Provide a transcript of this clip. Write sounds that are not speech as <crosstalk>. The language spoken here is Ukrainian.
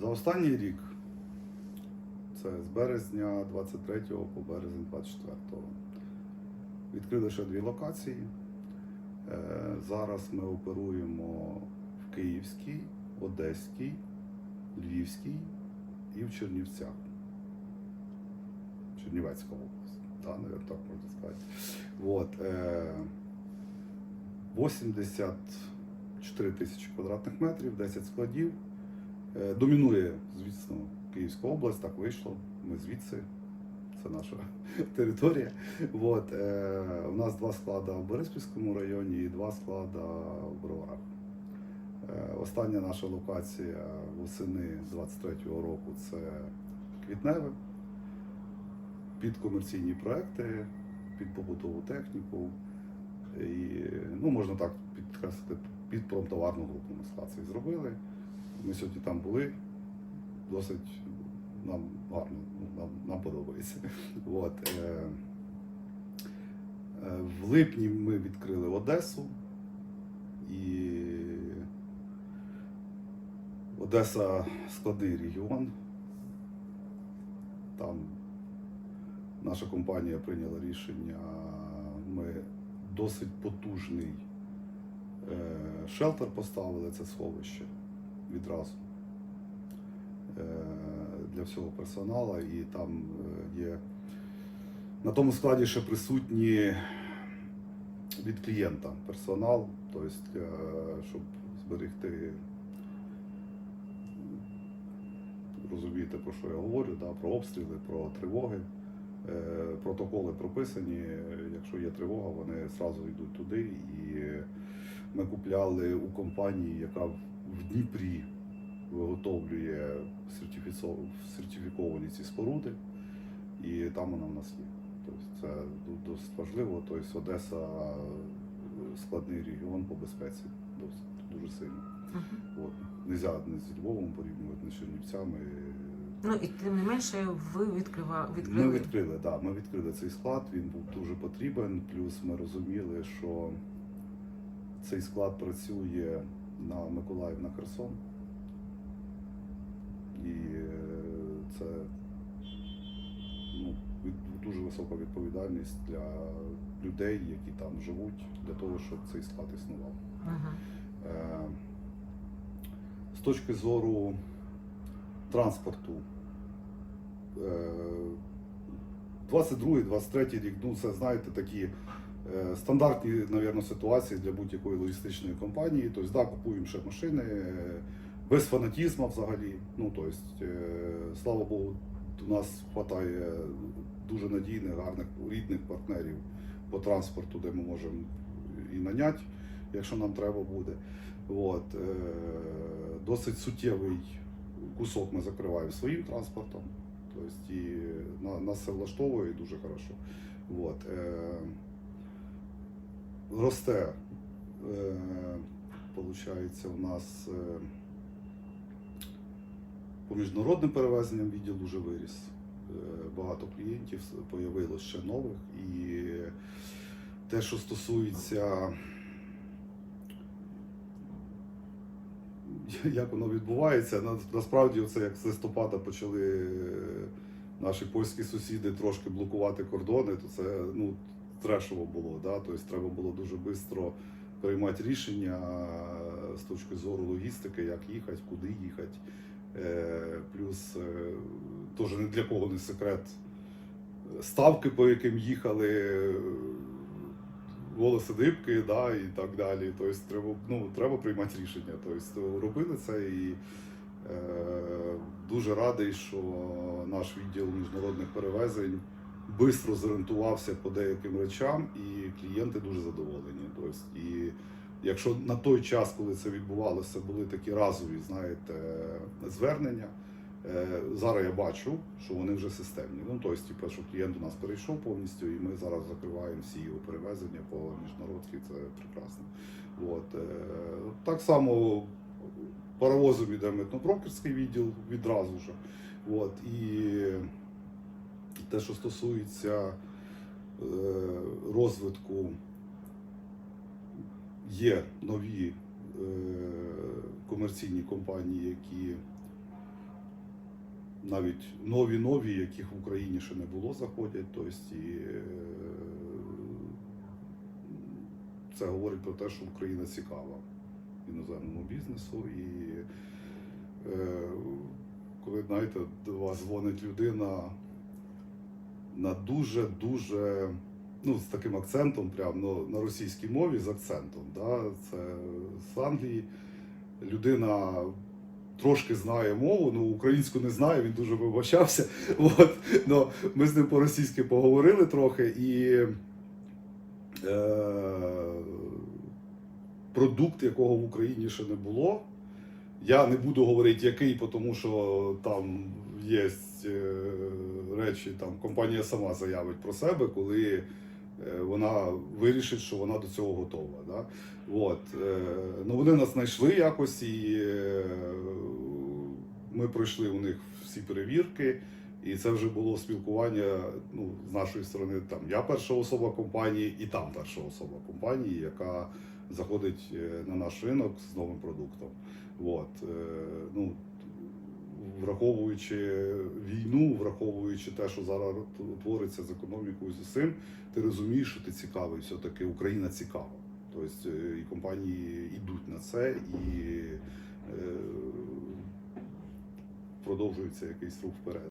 За останній рік, це з березня 23 по березень 24, відкрили ще дві локації. Е, Зараз ми оперуємо в Київській, Одеській, Львівській і в Чернівцях. Чернівецька область. Да, наверное, так можна сказати. Вот, е, 84 тисячі квадратних метрів, 10 складів. Е, Домінує, звісно, Київська область, так вийшло. Ми звідси, це наша <laughs> територія. Вот, е, у нас два склади в Бориспільському районі і два склади в Броварах. Е, остання наша локація восени 23-го року це Квітневе. Під комерційні проекти, під побутову техніку. І, ну, можна так підкреслити, під промтоварну групу ми склад цей зробили. Ми сьогодні там були, досить нам гарно, нам, нам подобається. <laughs> От, е, е, в липні ми відкрили Одесу і Одеса складний регіон. Там наша компанія прийняла рішення. Ми досить потужний е, шелтер поставили, це сховище відразу е, для всього персоналу. І там е, є на тому складі ще присутні від клієнта персонал, тобто, е, щоб зберегти. Розумієте, про що я говорю, да, про обстріли, про тривоги. Протоколи прописані. Якщо є тривога, вони одразу йдуть туди. І ми купляли у компанії, яка в Дніпрі виготовлює сертифіковані ці споруди, і там вона в нас є. Тобто це досить важливо. Тобто Одеса складний регіон по безпеці, досить дуже сильно. Мгм. От. Нельзя не з Львовом порівнювати, не з Чернівцями. Ну і тим не менше, ви відкрива... Ми відкрили. відкрили, да, ми відкрили цей склад, він був дуже потрібен. Плюс ми розуміли, що цей склад працює Миколаїв на Херсон. І е, це ну, дуже висока відповідальність для людей, які там живуть, для того, щоб цей склад існував. Мгм. Е, З точки зору транспорту, 22-23 рік, ну це знаєте, такі е, стандартні, мабуть, ситуації для будь-якої логістичної компанії. Тобто, да, купуємо ще машини е, без фанатізму взагалі. Ну, тобто, е, слава Богу, у нас вистачає дуже надійних, гарних, рідних партнерів по транспорту, де ми можемо і наняти, якщо нам треба буде. От, е, досить суттєвий кусок ми закриваємо своїм транспортом. Тобто і нас це влаштовує дуже хорошо. Е, росте, е, получається, у нас е, по міжнародним перевезенням відділ дуже виріс. Е, багато клієнтів появилось ще нових. І те, що стосується <laughs> як воно відбувається. Насправді, це як з листопада почали е, наші польські сусіди трошки блокувати кордони, то це ну, трешово було. Да? Тобто треба було дуже швидко приймати рішення з точки зору логістики, як їхати, куди їхати. Е, Плюс е, теж не для кого не секрет. Ставки, по яким їхали, е, волоси дибки, да, і так далі. Тобто треба, ну, треба приймати рішення. Тобто робили це і е, дуже радий, що наш відділ міжнародних перевезень швидко зорієнтувався по деяким речам, і клієнти дуже задоволені. Тобто, і якщо на той час, коли це відбувалося, були такі разові, знаєте, звернення. Е, Зараз я бачу, що вони вже системні. Ну, тобто, типу, що клієнт у нас перейшов повністю, і ми зараз закриваємо всі його перевезення по міжнародці, це прекрасно. От. е, Так само паровозом йде митно-брокерський відділ відразу ж. От. І те, що стосується е, розвитку, є нові е, комерційні компанії, які навіть нові нові, яких в Україні ще не було, заходять. Тобто, і е, це говорить про те, що Україна цікава іноземному бізнесу. І коли знаєте, до вас дзвонить людина на дуже-дуже ну, з таким акцентом, прям ну, на російській мові з акцентом. Да? Це з Англії. Людина трошки знає мову, ну українську не знає, він дуже вибачався. <laughs> От, ну, ми з ним по-російськи поговорили трохи і. Е, продукт, якого в Україні ще не було. Я не буду говорити, який, тому що там є е, речі, там компанія сама заявить про себе, коли е, вона вирішить, що вона до цього готова. Да? От. е, Ну, вони нас знайшли якось, і е, ми пройшли у них всі перевірки. І це вже було спілкування ну, з нашої сторони. Там я перша особа компанії, і там перша особа компанії, яка заходить на наш ринок з новим продуктом. От, ну, враховуючи війну, враховуючи те, що зараз твориться з економікою з усім, ти розумієш, що ти цікавий, все-таки Україна цікава. Тобто е, і компанії йдуть на це, і е, продовжується якийсь рух вперед.